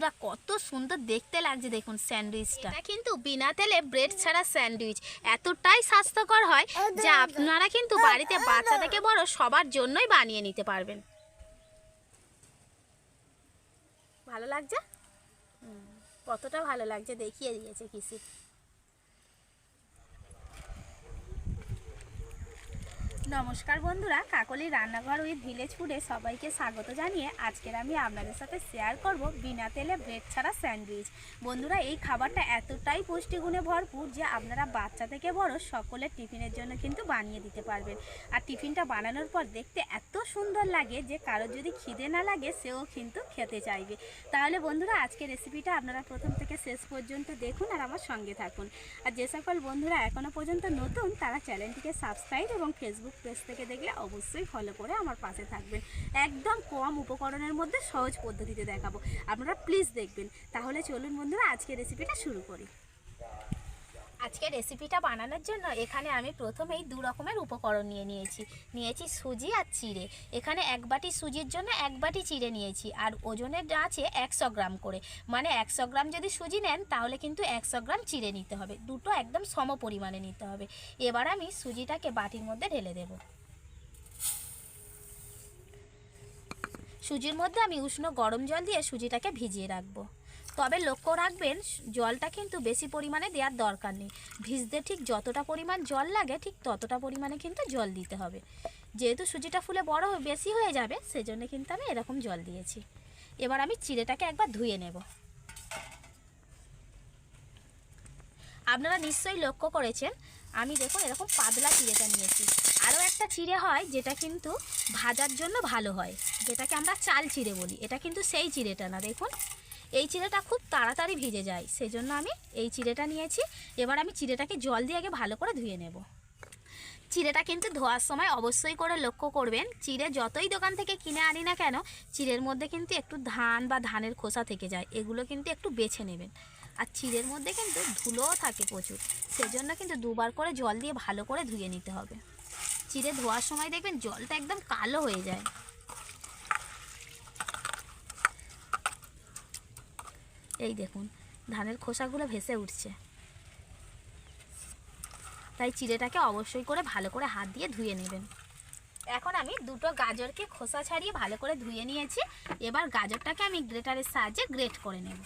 পুরা কত সুন্দর দেখতে লাগছে দেখুন স্যান্ডউইচটা। এটা কিন্তু বিনা তেলে ব্রেড ছাড়া স্যান্ডউইচ। এতটাই স্বাস্থ্যকর হয় যে আপনারা কিন্তু বাড়িতে বাচ্চা থেকে বড় সবার জন্যই বানিয়ে নিতে পারবেন। ভালো লাগছে? কতটা ভালো লাগছে দেখিয়ে দিয়েছে কিসি। নমস্কার বন্ধুরা, কাকলি রান্নাঘর উইথ ভিলেজ ফুডে সবাইকে স্বাগত জানিয়ে আজকের আমি আপনাদের সাথে শেয়ার করব বিনা তেলে ব্রেড ছাড়া স্যান্ডউইচ। বন্ধুরা, এই খাবারটা এতটাই পুষ্টিগুণে ভরপুর যে আপনারা বাচ্চা থেকে বড় সকলের টিফিনের জন্য কিন্তু বানিয়ে দিতে পারবেন। আর টিফিনটা বানানোর পর দেখতে এত সুন্দর লাগে যে কারোর যদি খিদে না লাগে, সেও কিন্তু খেতে চাইবে। তাহলে বন্ধুরা আজকে রেসিপিটা আপনারা প্রথম থেকে শেষ পর্যন্ত দেখুন আর আমার সঙ্গে থাকুন। আর যে সকল বন্ধুরা এখনও পর্যন্ত নতুন, তারা চ্যানেলটিকে সাবস্ক্রাইব এবং ফেসবুক পেজ থেকে দেখলে অবশ্যই ফলো করে আমার পাশে থাকবেন একদম কম উপকরণের মধ্যে সহজ পদ্ধতিতে দেখাবো। আপনারা প্লিজ দেখবেন। তাহলে চলুন বন্ধুরা আজকে রেসিপিটা শুরু করি। আজকে রেসিপিটা বানানোর জন্য এখানে আমি প্রথমেই দু রকমের উপকরণ নিয়ে নিয়েছি। নিয়েছি সুজি আর চিড়ে। এখানে এক বাটি সুজির জন্য এক বাটি চিড়ে নিয়েছি। আর ওজনের আছে একশো গ্রাম করে। মানে একশো গ্রাম যদি সুজি নেন, তাহলে কিন্তু একশো গ্রাম চিড়ে নিতে হবে। দুটো একদম সম পরিমাণে নিতে হবে। এবার আমি সুজিটাকে বাটির মধ্যে ঢেলে দেব। সুজির মধ্যে আমি উষ্ণ গরম জল দিয়ে সুজিটাকে ভিজিয়ে রাখব। তবে লক্ষ্য রাখবেন, জলটা কিন্তু বেশি পরিমাণে দেওয়ার দরকার নেই। ভিজতে ঠিক যতটা পরিমাণ জল লাগে, ঠিক ততটা পরিমাণে কিন্তু জল দিতে হবে। যেহেতু সুজিটা ফুলে বড় বেশি হয়ে যাবে, সেজন্য কিন্তু আমি এরকম জল দিয়েছি। এবার আমি চিড়েটাকে একবার ধুয়ে নেব। আপনারা নিশ্চয়ই লক্ষ্য করেছেন, আমি দেখুন এরকম পাতলা চিড়েটা নিয়েছি। আরও একটা চিড়ে হয়, যেটা কিন্তু ভাজার জন্য ভালো হয়, যেটাকে আমরা চাল চিড়ে বলি। এটা কিন্তু সেই চিড়েটা না, দেখুন। এই চিড়েটা খুব তাড়াতাড়ি ভিজে যায়, সেজন্য আমি এই চিড়েটা নিয়েছি। এবার আমি চিড়েটাকে জল দিয়ে আগে ভালো করে ধুয়ে নেব। চিড়েটা কিন্তু ধোয়ার সময় অবশ্যই করে লক্ষ্য করবেন, চিড়ে যতই দোকান থেকে কিনে আনি না কেন, চিড়ের মধ্যে কিন্তু একটু ধান বা ধানের খোসা থেকে যায়, এগুলো কিন্তু একটু বেছে নেবেন। আর চিড়ের মধ্যে কিন্তু ধুলোও থাকে প্রচুর, সেজন্য কিন্তু দুবার করে জল দিয়ে ভালো করে ধুয়ে নিতে হবে। চিড়ে ধোয়ার সময় দেখবেন জলটা একদম কালো হয়ে যায়। এই দেখুন, ধানের খোসাগুলো ভেসে উঠছে। তাই চিড়েটাকে অবশ্যই করে ভালো করে হাত দিয়ে ধুয়ে নেবেন। এখন আমি দুটো গাজরকে খোসা ছাড়িয়ে ভালো করে ধুয়ে নিয়েছি। এবার গাজরটাকে আমি গ্রেটারের সাহায্যে গ্রেট করে নেব।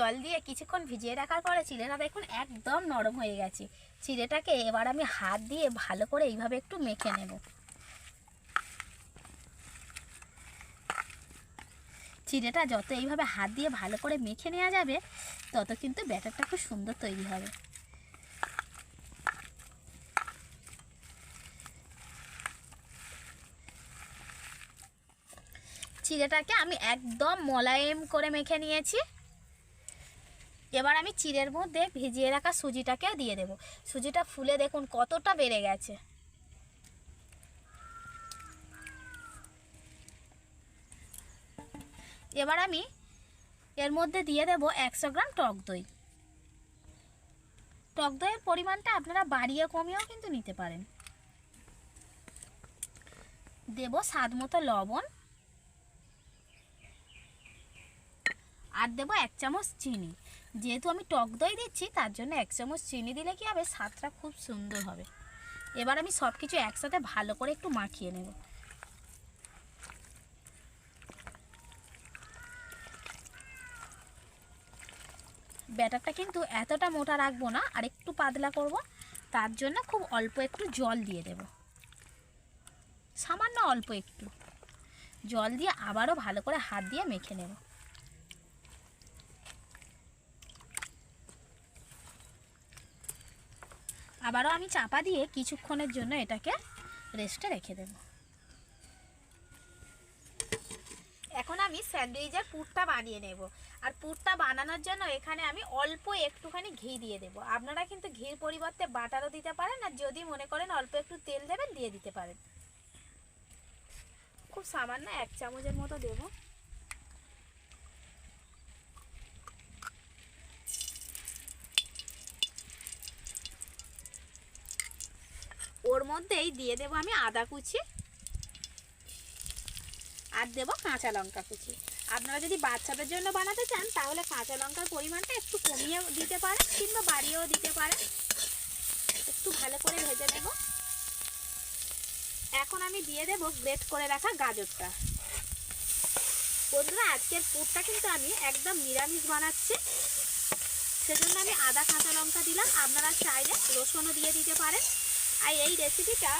জল দিয়ে কিছুক্ষণ ভিজিয়ে রাখার পরে চিড়েটা দেখুন একদম নরম হয়ে গেছে। চিড়েটাকে এবার আমি হাত দিয়ে ভালো করে এইভাবে একটু মেখে নেব। চিড়েটা যত এইভাবে হাত দিয়ে ভালো করে মেখে নেওয়া যাবে, তত কিন্তু ব্যাটারটা খুব সুন্দর তৈরি হবে। চিড়েটাকে আমি একদম মোলায়েম করে মেখে নিয়েছি। এবার আমি চিড়ের মধ্যে ভিজিয়ে রাখা সুজিটাকে দিয়ে দেব। সুজিটা ফুলে দেখুন কতটা বেড়ে গেছে। এবার আমি এর মধ্যে দিয়ে দেব একশো গ্রাম টক দই। টক দইয়ের পরিমাণটা আপনারা বাড়িয়ে কমিয়েও কিন্তু নিতে পারেন। দেব স্বাদ মতো লবণ। আর দেবো এক চামচ চিনি। যেহেতু আমি টক দই দিচ্ছি, তার জন্য এক চামচ চিনি দিলে কি হবে? স্বাদটা খুব সুন্দর হবে। এবার আমি সব কিছু একসাথে ভালো করে একটু মাখিয়ে নেব। ব্যাটারটা কিন্তু এতটা মোটা রাখব না, আর একটু পাতলা করব। তার জন্য খুব অল্প একটু জল দিয়ে দেব। সামান্য অল্প একটু। জল দিয়ে আবারও ভালো করে হাত দিয়ে মেখে নেব। আবারও আমি চাপা দিয়ে কিছুক্ষণের জন্য এটাকে রেস্টে রেখে দেব। এখন আমি স্যান্ডউইচের পুরটা বানিয়ে নেব। আর পুরটা বানানোর জন্য এখানে আমি অল্প একটুখানি ঘি দিয়ে দেব। আপনারা কিন্তু ঘির পরিবর্তে বাটারও দিতে পারেন, আর যদি মনে করেন অল্প একটু তেল দেবেন, দিয়ে দিতে পারেন। খুব সামান্য এক চামচের মতো দেবো। মধ্যেই দিয়ে দেবো আমি আদা কুচি আর দেবো কাঁচা লঙ্কা কুচি। আপনারা যদি বাচ্চাদের জন্য বানাতে চান, তাহলে কাঁচা লঙ্কার পরিমাণটা একটু কমিয়ে দিতে পারেন কিংবা বাড়িয়েও দিতে পারেন। একটু ভালো করে ভেজে নেব। এখন আমি দিয়ে দেবো গ্রেট করে রাখা গাজরটা। বন্ধুরা, আজকের পুরটা কিন্তু আমি একদম নিরামিষ বানাচ্ছি। সেজন্য আমি আদা, কাঁচা লঙ্কা দিলাম। আপনারা চাইলে রসুনও দিয়ে দিতে পারেন। আর এই রেসিপিটা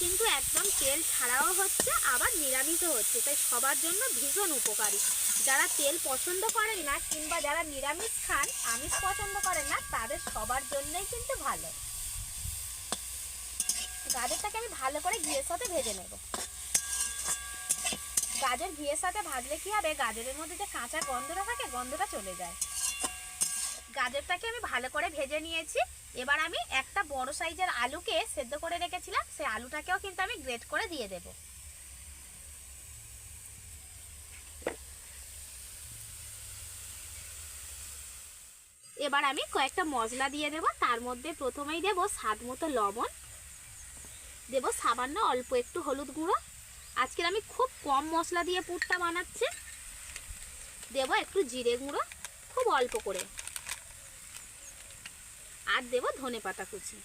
কিন্তু একদম তেল ছাড়াও হচ্ছে, আবার নিরামিষও হচ্ছে। তাই সবার জন্য ভীষণ উপকারী। যারা তেল পছন্দ করেন না কিংবা যারা নিরামিষ খান, আমিষ পছন্দ করেন না, তাদের সবার জন্যই কিন্তু ভালো। গাজরটাকে আমি ভালো করে ঘিয়ের সাথে ভেজে নেব। গাজর ঘিয়ের সাথে ভাজলে কি হবে? গাজরের মধ্যে যে কাঁচা গন্ধটা থাকে, গন্ধটা চলে যায়। গাজরটাকে আমি ভালো করে ভেজে নিয়েছি। এবার আমি একটা বড় সাইজের আলুকে সেদ্ধ করে রেখেছিলাম, সেই আলুটাকেও কিন্তু আমি গ্রেট করে দিয়ে দেব। এবার আমি কয়েকটা মশলা দিয়ে দেব, তার মধ্যে প্রথমেই দেব স্বাদ মতো লবণ। দেব সামান্য অল্প একটু হলুদ গুঁড়ো। আজকের আমি খুব কম মশলা দিয়ে পুরটা বানাচ্ছি। দেব একটু জিরে গুঁড়ো, খুব অল্প করে। আর দেব ধনে পাতা কুচি।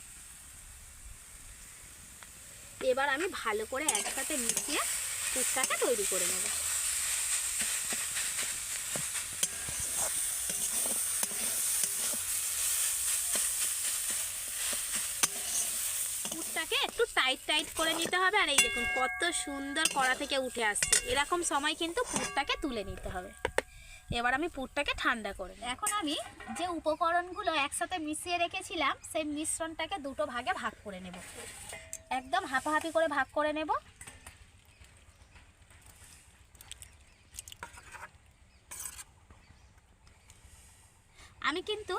এবার আমি ভালো করে একসাথে মিশিয়ে পুরটাকে তৈরি করে নেব। একটু টাইট টাইট করে নিতে হবে, আর এই দেখুন কত সুন্দর কড়া থেকে উঠে আসছে। এরকম সময় কিন্তু পুরটাকে তুলে নিতে হবে। এবার আমি পুরটাকে ঠান্ডা করে এখন আমি যে উপকরণগুলো একসাথে মিশিয়ে রেখেছিলাম, সেই মিশ্রণটাকে দুটো ভাগে ভাগ করে নেব। একদম হাফাহাফি করে ভাগ করে নেব। আমি কিন্তু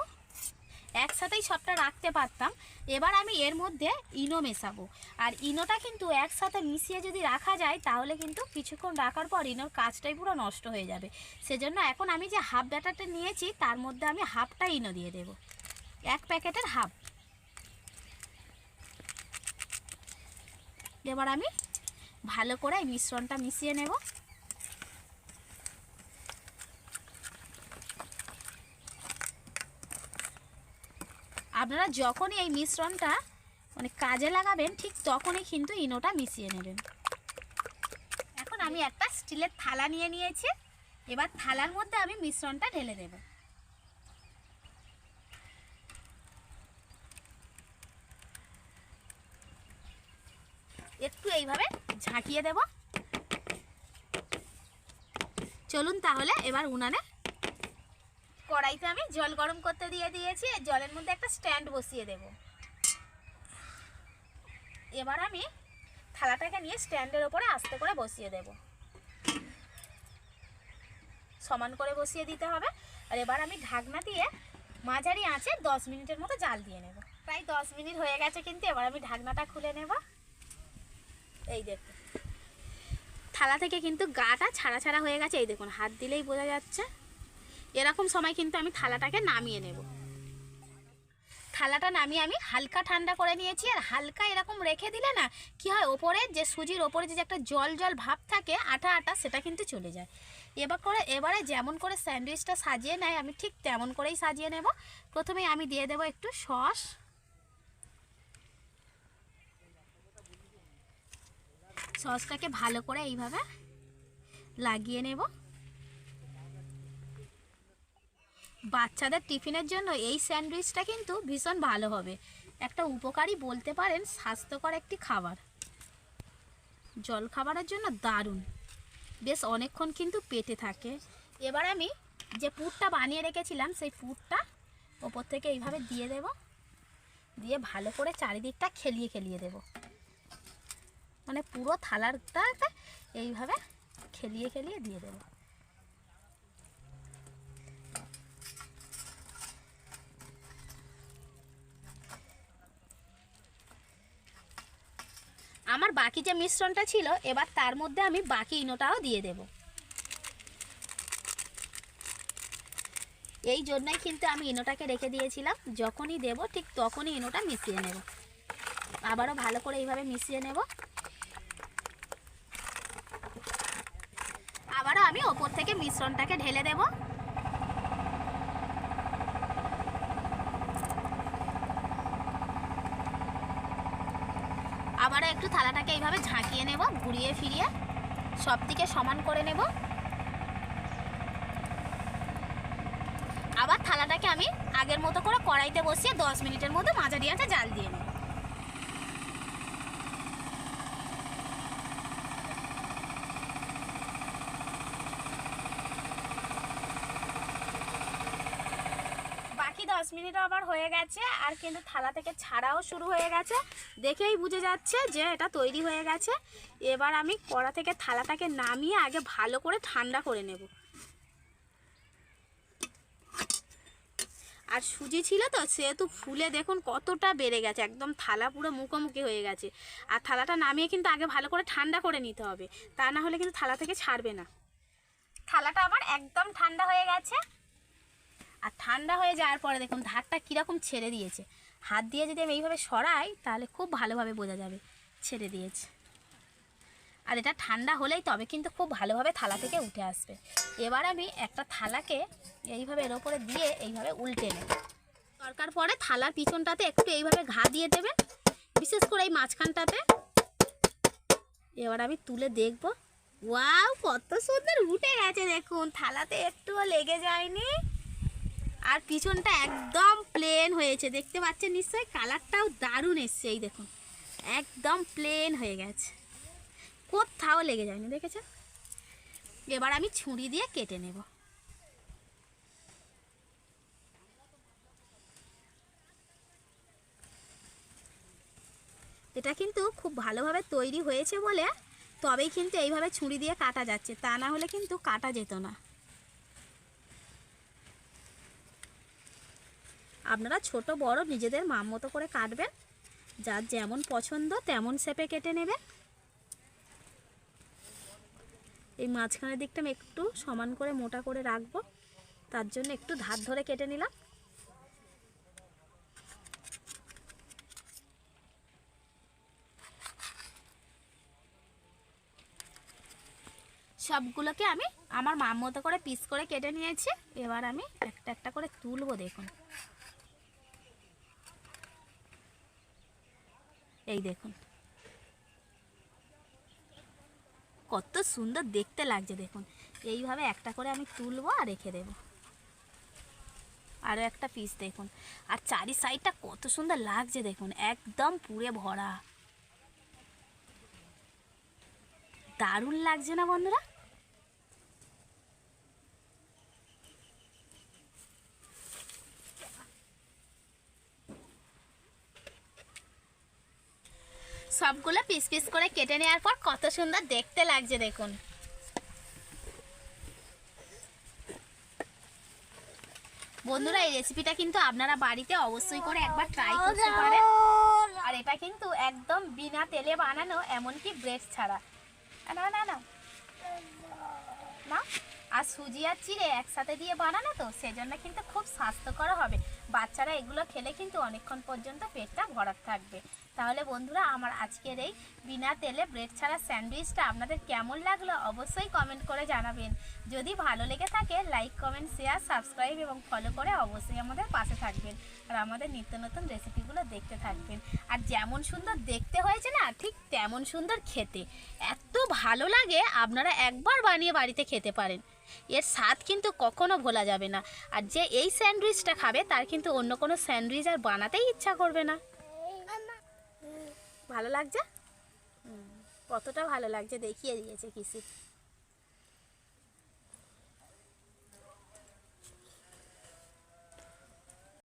একসাথেই সবটা রাখতে পারতাম। এবার আমি এর মধ্যে ইনো মেশাবো। আর ইনোটা কিন্তু একসাথে মিশিয়ে যদি রাখা যায়, তাহলে কিন্তু কিছুক্ষণ রাখার পর ইনোর কাজটাই পুরো নষ্ট হয়ে যাবে। সেজন্য এখন আমি যে হাফ ব্যাটারটা নিয়েছি, তার মধ্যে আমি হাফটা ইনো দিয়ে দেব। এক প্যাকেটের হাফ। এবার আমি ভালো করে মিশ্রণটা মিশিয়ে নেব। আপনারা যখনই এই মিশ্রণটা মানে কাজে লাগাবেন, ঠিক তখনই কিন্তু ইনোটা মিশিয়ে নেবেন। এখন আমি একটা স্টিলের থালা নিয়ে নিয়েছি। এবার থালার মধ্যে আমি মিশ্রণটা ঢেলে দেব। একটু এইভাবে ঝাঁকিয়ে দেব। চলুন তাহলে এবার উনানে কড়াইতে আমি জল গরম করতে দিয়ে দিয়েছি এই জলের মধ্যে একটা স্ট্যান্ড বসিয়ে দেব। এবার আমি থালাটাকে নিয়ে স্ট্যান্ডের ওপরে আস্তে করে বসিয়ে দেব। সমান করে বসিয়ে দিতে হবে, আর এবার আমি ঢাকনা দিয়ে মাঝারি আঁচে দশ মিনিটের মতো জাল দিয়ে নেব। প্রায় দশ মিনিট হয়ে গেছে কিন্তু এবার আমি ঢাকনাটা খুলে নেব। এই দেখুন, থালা থেকে কিন্তু গাটা ছাড়া ছাড়া হয়ে গেছে, এই দেখুন, হাত দিলেই বোঝা যাচ্ছে। এরকম সময় কিন্তু আমি থালাটাকে নামিয়ে নেব। থালাটা নামিয়ে আমি হালকা ঠান্ডা করে নিয়েছি আর হালকা এরকম রেখে দিলে না কি হয়, ওপরে যে সুজির ওপরে যে একটা জল জল ভাব থাকে, আটা আটা, সেটা কিন্তু চলে যায়। এবার করে, এবারে যেমন করে স্যান্ডউইচটা সাজিয়ে নেয়, আমি ঠিক তেমন করেই সাজিয়ে নেব। প্রথমে আমি দিয়ে দেব একটু সস। সসটাকে ভালো করে এইভাবে লাগিয়ে নেব। বাচ্চাদের টিফিনের জন্য এই স্যান্ডউইচটা কিন্তু ভীষণ ভালো হবে। একটা উপকারী বলতে পারেন স্বাস্থ্যকর একটি খাবার। জল খাবারের জন্য দারুণ। বেশ অনেকক্ষণ কিন্তু পেটে থাকে। এবার আমি যে পুরটা বানিয়ে রেখেছিলাম, সেই পুরটা ওপর থেকে এইভাবে দিয়ে দেব। দিয়ে ভালো করে চারিদিকটা খেলিয়ে খেলিয়ে দেব। মানে পুরো থালারটাকে এইভাবে খেলিয়ে খেলিয়ে দিয়ে দেবো। আমার বাকি যে মিশ্রণটা ছিল, এবার তার মধ্যে আমি বাকি ইনোটাও দিয়ে দেব। এই জন্যই কিন্তু আমি ইনোটাকে রেখে দিয়েছিলাম। যখনই দেব, ঠিক তখনই ইনোটা মিশিয়ে নেব। আবারও ভালো করে এইভাবে মিশিয়ে নেব। আবারও আমি ওপর থেকে মিশ্রণটাকে ঢেলে দেব। থালাটাকে এইভাবে ঝাঁকিয়ে নেব, ঘুরিয়ে ফিরিয়ে সব দিকে সমান করে নেব। আবার থালাটাকে আমি আগের মতো করে কড়াইতে বসিয়ে দশ মিনিটের মতো মাঝারি আঁচে জাল দিয়ে নেব বাকি আবার হয়ে গেছে, আর কিন্তু থালা থেকে ছাড়াও শুরু হয়ে গেছে। দেখেই বুঝে যাচ্ছে যে এটা তৈরি হয়ে গেছে। এবার আমি কড়া থেকে থালাটাকে নামিয়ে আগে ভালো করে ঠান্ডা করে নেব। আর সুজি ছিল তো সেহেতু ফুলে দেখুন কতটা বেড়ে গেছে, একদম থালা পুরো মুখোমুখি হয়ে গেছে। আর থালাটা নামিয়ে কিন্তু আগে ভালো করে ঠান্ডা করে নিতে হবে, তা না হলে কিন্তু থালা থেকে ছাড়বে না। থালাটা আমার একদম ঠান্ডা হয়ে গেছে। আর ঠান্ডা হয়ে যাওয়ার পরে দেখুন ধারটা কীরকম ছেড়ে দিয়েছে। হাত দিয়ে যদি আমি এইভাবে সরাই, তাহলে খুব ভালোভাবে বোঝা যাবে ছেড়ে দিয়েছে। আর এটা ঠান্ডা হলেই তবে কিন্তু খুব ভালোভাবে থালা থেকে উঠে আসবে। এবার আমি একটা থালাকে এইভাবে এর ওপরে দিয়ে এইভাবে উল্টে নেব। দরকার পরে থালার পিছনটাতে একটু এইভাবে ঘা দিয়ে দেবে, বিশেষ করে এই মাঝখানটাতে। এবার আমি তুলে দেখব। ওয়াও, কত সুন্দর উঠে গেছে দেখুন। থালাতে একটুও লেগে যায়নি। আর পিছনটা একদম প্লেন হয়েছে। দেখতে পাচ্ছেন নিশ্চয়ই? কালারটাও দারুণ এসছে, এই দেখুন। একদম প্লেন হয়ে গেছে। কোথাও লেগে যায়নি, দেখেছেন? এবার আমি ছুরি দিয়ে কেটে নেব। এটা কিন্তু খুব ভালোভাবে তৈরি হয়েছে বলে, তবেই কিন্তু এইভাবে ছুরি দিয়ে কাটা যাচ্ছে। তা না হলে কিন্তু কাটা যেত না। আপনারা ছোট, বড় নিজেদের মাম মতো করে কাটবেন। যার যেমন পছন্দ তেমন শেপে কেটে নেবেন। এই মাঝখানের দিকটা আমি একটু সমান করে মোটা করে রাখব। তার জন্য একটু ধার ধরে কেটে নিলাম। সবগুলোকে আমি আমার মাম মতো করে পিস করে কেটে নিয়েছি। এবার আমি একটা একটা করে তুলবো, দেখুন। এই দেখুন। কত সুন্দর দেখতে লাগছে দেখুন। এইভাবে একটা করে আমি তুলবো আর রেখে দেব। আরও একটা পিস দেখুন। আর চারি সাইডটা কত সুন্দর লাগছে দেখুন। একদম পুরে ভরা। দারুণ লাগছে না বন্ধুরা? সবগুলো পিস পিস করে কেটে নেওয়ার পর কত সুন্দর দেখতে লাগছে, দেখুন। বন্ধুরা, এই রেসিপিটা কিন্তু আপনারা বাড়িতে অবশ্যই করে একবার ট্রাই করতে পারেন। আর এটা কিন্তু একদম বিনা তেলে বানানো, এমনকি ব্রেড ছাড়া। না না না। না? আর সুজি আর চিড়ে একসাথে দিয়ে বানানো তো, সেজন্য কিন্তু খুব স্বাস্থ্যকর হবে। বাচ্চারা এগুলো খেলে কিন্তু অনেকক্ষণ পর্যন্ত পেটটা ভরা থাকবে। তাহলে বন্ধুরা, আমার আজকের এই বিনা তেলে ব্রেড ছাড়া স্যান্ডউইচটা আপনাদের কেমন লাগল অবশ্যই কমেন্ট করে জানাবেন। যদি ভালো লেগে থাকে, লাইক, কমেন্ট, শেয়ার, সাবস্ক্রাইব এবং ফলো করে অবশ্যই আমাদের পাশে থাকবেন আর আমাদের নিত্য নতুন রেসিপিগুলো দেখতে থাকবেন। আর যেমন সুন্দর দেখতে হয়েছে না, ঠিক তেমন সুন্দর খেতে। এত ভালো লাগে, আপনারা একবার বানিয়ে বাড়িতে খেতে পারেন। এর স্বাদ কিন্তু কখনো ভোলা যাবে না। আর যে এই স্যান্ডউইচটা খাবে, তার কিন্তু অন্য কোনো স্যান্ডউইচ আর বানাতেই ইচ্ছা করবে না। ভালো লাগছে? কতটা ভালো লাগছে? দেখিয়ে দিয়েছে কিসি।